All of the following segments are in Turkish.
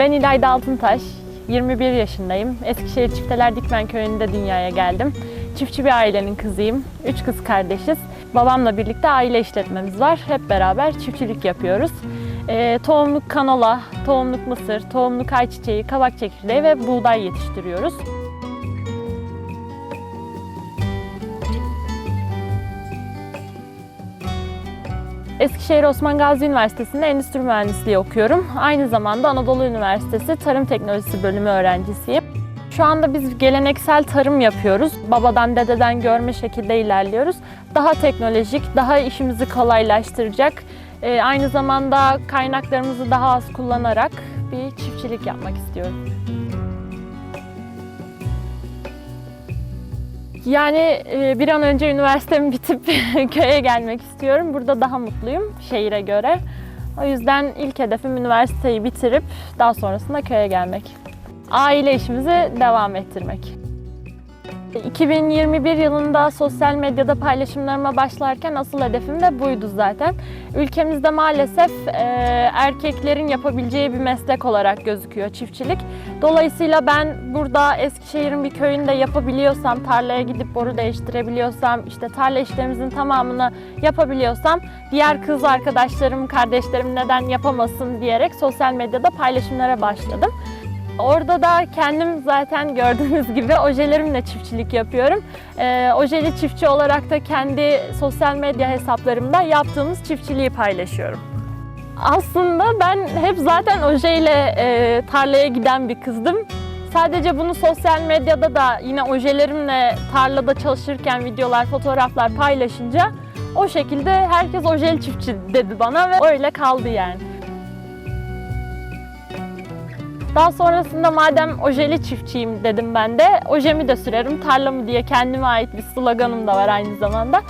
Ben İlayda Altıntaş, 21 yaşındayım. Eskişehir Çifteler Dikmen Köyü'nde dünyaya geldim. Çiftçi bir ailenin kızıyım. Üç kız kardeşiz. Babamla birlikte aile işletmemiz var. Hep beraber çiftçilik yapıyoruz. Ee, tohumluk kanola, tohumluk mısır, tohumluk ayçiçeği, kabak çekirdeği ve buğday yetiştiriyoruz. Eskişehir Osman Gazi Üniversitesi'nde endüstri mühendisliği okuyorum. Aynı zamanda Anadolu Üniversitesi Tarım Teknolojisi bölümü öğrencisiyim. Şu anda biz geleneksel tarım yapıyoruz. Babadan dededen görme şekilde ilerliyoruz. Daha teknolojik, daha işimizi kolaylaştıracak, e, aynı zamanda kaynaklarımızı daha az kullanarak bir çiftçilik yapmak istiyorum. Yani e, bir an önce üniversitemi bitip köye gelmek istiyorum. Burada daha mutluyum şehire göre. O yüzden ilk hedefim üniversiteyi bitirip daha sonrasında köye gelmek. Aile işimizi devam ettirmek. 2021 yılında sosyal medyada paylaşımlarıma başlarken asıl hedefim de buydu zaten. Ülkemizde maalesef e, erkeklerin yapabileceği bir meslek olarak gözüküyor çiftçilik. Dolayısıyla ben burada Eskişehir'in bir köyünde yapabiliyorsam, tarlaya gidip boru değiştirebiliyorsam, işte tarla işlerimizin tamamını yapabiliyorsam diğer kız arkadaşlarım, kardeşlerim neden yapamasın diyerek sosyal medyada paylaşımlara başladım. Orada da kendim zaten gördüğünüz gibi ojelerimle çiftçilik yapıyorum. Ee, ojeli çiftçi olarak da kendi sosyal medya hesaplarımda yaptığımız çiftçiliği paylaşıyorum. Aslında ben hep zaten ojeyle e, tarlaya giden bir kızdım. Sadece bunu sosyal medyada da yine ojelerimle tarlada çalışırken videolar, fotoğraflar paylaşınca o şekilde herkes ojeli çiftçi dedi bana ve öyle kaldı yani. Daha sonrasında madem ojeli çiftçiyim dedim ben de ojemi de sürerim tarlamı diye kendime ait bir sloganım da var aynı zamanda.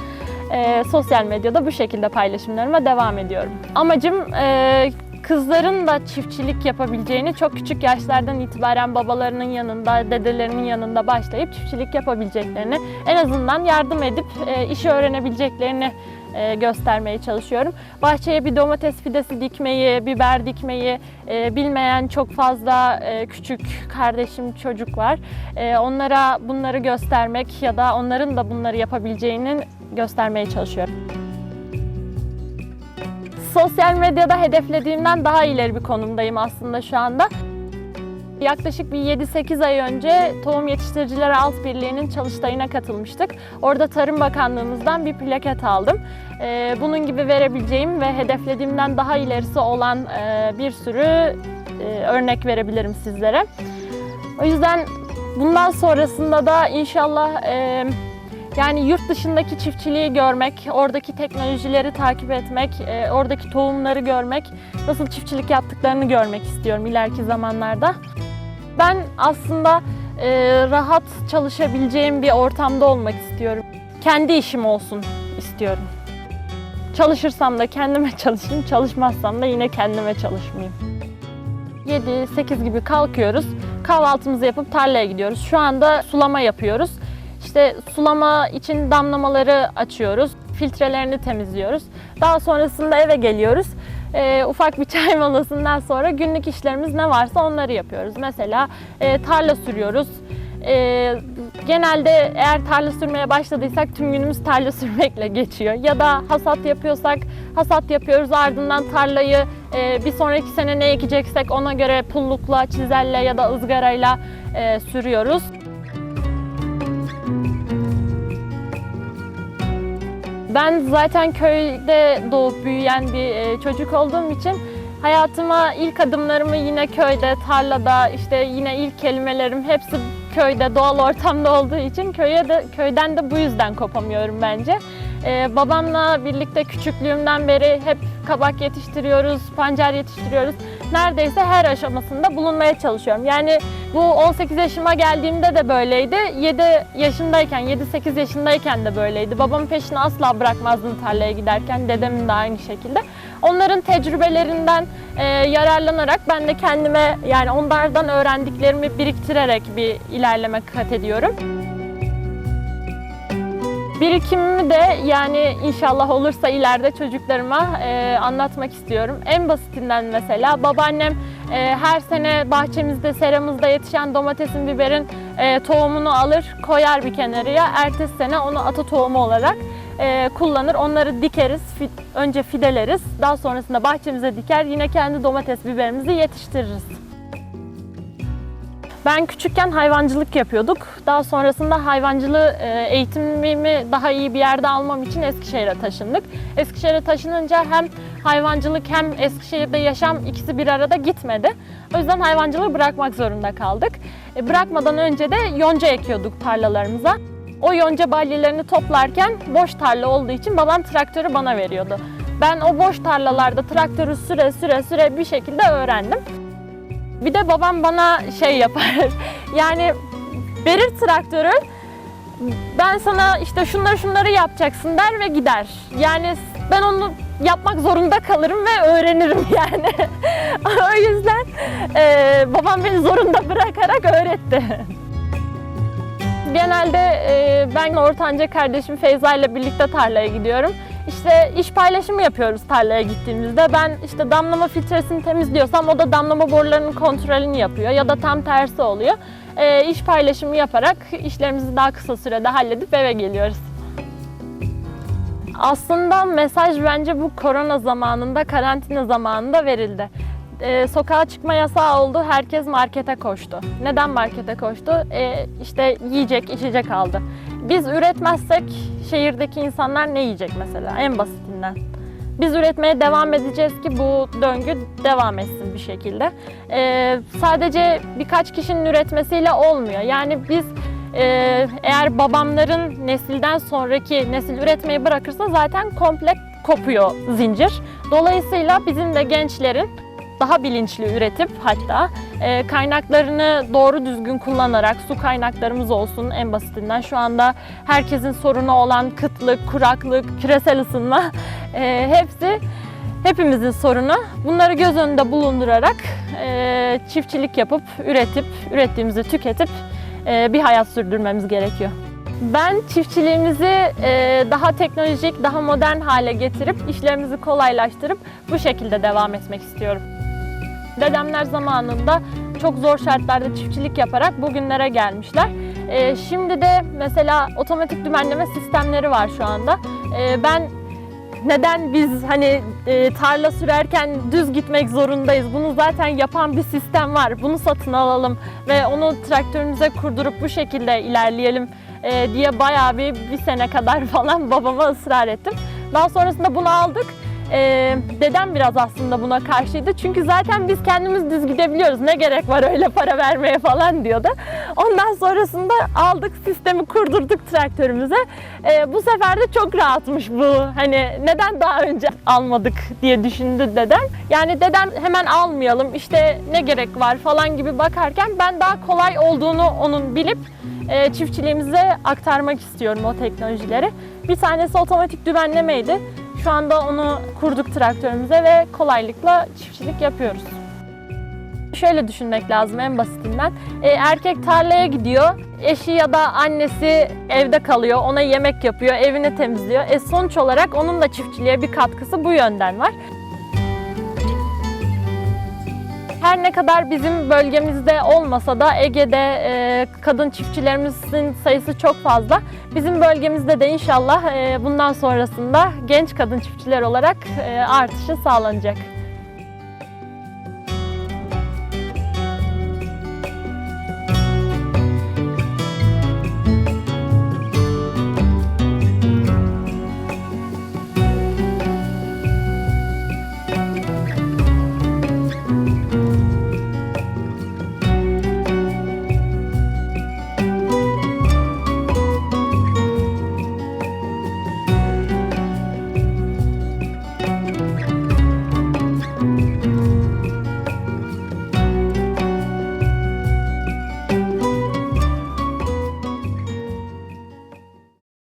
Ee, sosyal medyada bu şekilde paylaşımlarıma devam ediyorum. Amacım e, kızların da çiftçilik yapabileceğini çok küçük yaşlardan itibaren babalarının yanında, dedelerinin yanında başlayıp çiftçilik yapabileceklerini en azından yardım edip e, işi öğrenebileceklerini e, göstermeye çalışıyorum. Bahçeye bir domates fidesi dikmeyi, biber dikmeyi e, bilmeyen çok fazla e, küçük kardeşim çocuk var. E, onlara bunları göstermek ya da onların da bunları yapabileceğini göstermeye çalışıyorum. Sosyal medyada hedeflediğimden daha ileri bir konumdayım aslında şu anda. Yaklaşık bir 7-8 ay önce Tohum Yetiştiriciler Alt Birliği'nin çalıştayına katılmıştık. Orada Tarım Bakanlığımızdan bir plaket aldım. Ee, Bunun gibi verebileceğim ve hedeflediğimden daha ilerisi olan e, bir sürü e, örnek verebilirim sizlere. O yüzden bundan sonrasında da inşallah e, yani yurt dışındaki çiftçiliği görmek, oradaki teknolojileri takip etmek, oradaki tohumları görmek, nasıl çiftçilik yaptıklarını görmek istiyorum ileriki zamanlarda. Ben aslında e, rahat çalışabileceğim bir ortamda olmak istiyorum. Kendi işim olsun istiyorum. Çalışırsam da kendime çalışayım, çalışmazsam da yine kendime çalışmayayım. 7-8 gibi kalkıyoruz. Kahvaltımızı yapıp tarlaya gidiyoruz. Şu anda sulama yapıyoruz. İşte sulama için damlamaları açıyoruz. Filtrelerini temizliyoruz. Daha sonrasında eve geliyoruz. Ee, ufak bir çay molasından sonra günlük işlerimiz ne varsa onları yapıyoruz. Mesela e, tarla sürüyoruz. E, genelde eğer tarla sürmeye başladıysak tüm günümüz tarla sürmekle geçiyor. Ya da hasat yapıyorsak hasat yapıyoruz ardından tarlayı e, bir sonraki sene ne ekeceksek ona göre pullukla, çizelle ya da ızgarayla e, sürüyoruz. Ben zaten köyde doğup büyüyen bir e, çocuk olduğum için hayatıma ilk adımlarımı yine köyde, tarlada, işte yine ilk kelimelerim hepsi köyde, doğal ortamda olduğu için köye de köyden de bu yüzden kopamıyorum bence. Ee, babamla birlikte küçüklüğümden beri hep kabak yetiştiriyoruz, pancar yetiştiriyoruz. Neredeyse her aşamasında bulunmaya çalışıyorum. Yani bu 18 yaşıma geldiğimde de böyleydi. 7 yaşındayken, 7-8 yaşındayken de böyleydi. Babamın peşini asla bırakmazdım tarlaya giderken, dedemin de aynı şekilde. Onların tecrübelerinden e, yararlanarak ben de kendime yani onlardan öğrendiklerimi biriktirerek bir ilerleme kat ediyorum. Birikimimi de yani inşallah olursa ileride çocuklarıma e, anlatmak istiyorum. En basitinden mesela babaannem E, her sene bahçemizde, seramızda yetişen domatesin, biberin e, tohumunu alır, koyar bir kenarıya. Ertesi sene onu ata tohumu olarak e, kullanır. Onları dikeriz, fi- önce fideleriz. Daha sonrasında bahçemize diker, yine kendi domates, biberimizi yetiştiririz. Ben küçükken hayvancılık yapıyorduk. Daha sonrasında hayvancılığı e, eğitimimi daha iyi bir yerde almam için Eskişehir'e taşındık. Eskişehir'e taşınınca hem hayvancılık hem Eskişehir'de yaşam ikisi bir arada gitmedi. O yüzden hayvancılığı bırakmak zorunda kaldık. E, bırakmadan önce de yonca ekiyorduk tarlalarımıza. O yonca balyelerini toplarken boş tarla olduğu için babam traktörü bana veriyordu. Ben o boş tarlalarda traktörü süre süre süre bir şekilde öğrendim. Bir de babam bana şey yapar. Yani verir traktörü. Ben sana işte şunları şunları yapacaksın der ve gider. Yani ben onu yapmak zorunda kalırım ve öğrenirim yani. o yüzden e, babam beni zorunda bırakarak öğretti. Genelde e, ben ortanca kardeşim Feyza ile birlikte tarlaya gidiyorum. İşte iş paylaşımı yapıyoruz tarlaya gittiğimizde. Ben işte damlama filtresini temizliyorsam o da damlama borularının kontrolünü yapıyor ya da tam tersi oluyor. E, iş paylaşımı yaparak işlerimizi daha kısa sürede halledip eve geliyoruz. Aslında mesaj bence bu korona zamanında, karantina zamanında verildi. Ee, sokağa çıkma yasağı oldu, herkes markete koştu. Neden markete koştu? Ee, işte yiyecek, içecek aldı. Biz üretmezsek şehirdeki insanlar ne yiyecek mesela en basitinden? Biz üretmeye devam edeceğiz ki bu döngü devam etsin bir şekilde. Ee, sadece birkaç kişinin üretmesiyle olmuyor. Yani biz e, eğer babamların nesilden sonraki nesil üretmeyi bırakırsa zaten komple kopuyor zincir. Dolayısıyla bizim de gençlerin daha bilinçli üretip hatta e, kaynaklarını doğru düzgün kullanarak su kaynaklarımız olsun en basitinden şu anda herkesin sorunu olan kıtlık, kuraklık, küresel ısınma e, hepsi hepimizin sorunu. Bunları göz önünde bulundurarak e, çiftçilik yapıp üretip ürettiğimizi tüketip e, bir hayat sürdürmemiz gerekiyor. Ben çiftçiliğimizi e, daha teknolojik, daha modern hale getirip işlerimizi kolaylaştırıp bu şekilde devam etmek istiyorum. Dedemler zamanında çok zor şartlarda çiftçilik yaparak bugünlere gelmişler. E, şimdi de mesela otomatik dümenleme sistemleri var şu anda. E, ben neden biz hani e, tarla sürerken düz gitmek zorundayız? Bunu zaten yapan bir sistem var. Bunu satın alalım ve onu traktörümüze kurdurup bu şekilde ilerleyelim e, diye bayağı bir bir sene kadar falan babama ısrar ettim. Daha sonrasında bunu aldık. E, dedem biraz aslında buna karşıydı. Çünkü zaten biz kendimiz düz gidebiliyoruz. Ne gerek var öyle para vermeye falan diyordu. Ondan sonrasında aldık sistemi kurdurduk traktörümüze. E, bu sefer de çok rahatmış bu. Hani neden daha önce almadık diye düşündü dedem. Yani dedem hemen almayalım işte ne gerek var falan gibi bakarken ben daha kolay olduğunu onun bilip e, çiftçiliğimize aktarmak istiyorum o teknolojileri. Bir tanesi otomatik dümenlemeydi. Şu anda onu kurduk traktörümüze ve kolaylıkla çiftçilik yapıyoruz. Şöyle düşünmek lazım en basitinden. E, erkek tarlaya gidiyor, eşi ya da annesi evde kalıyor, ona yemek yapıyor, evini temizliyor. E, sonuç olarak onun da çiftçiliğe bir katkısı bu yönden var. Her ne kadar bizim bölgemizde olmasa da Ege'de e, kadın çiftçilerimizin sayısı çok fazla. Bizim bölgemizde de inşallah e, bundan sonrasında genç kadın çiftçiler olarak e, artışı sağlanacak.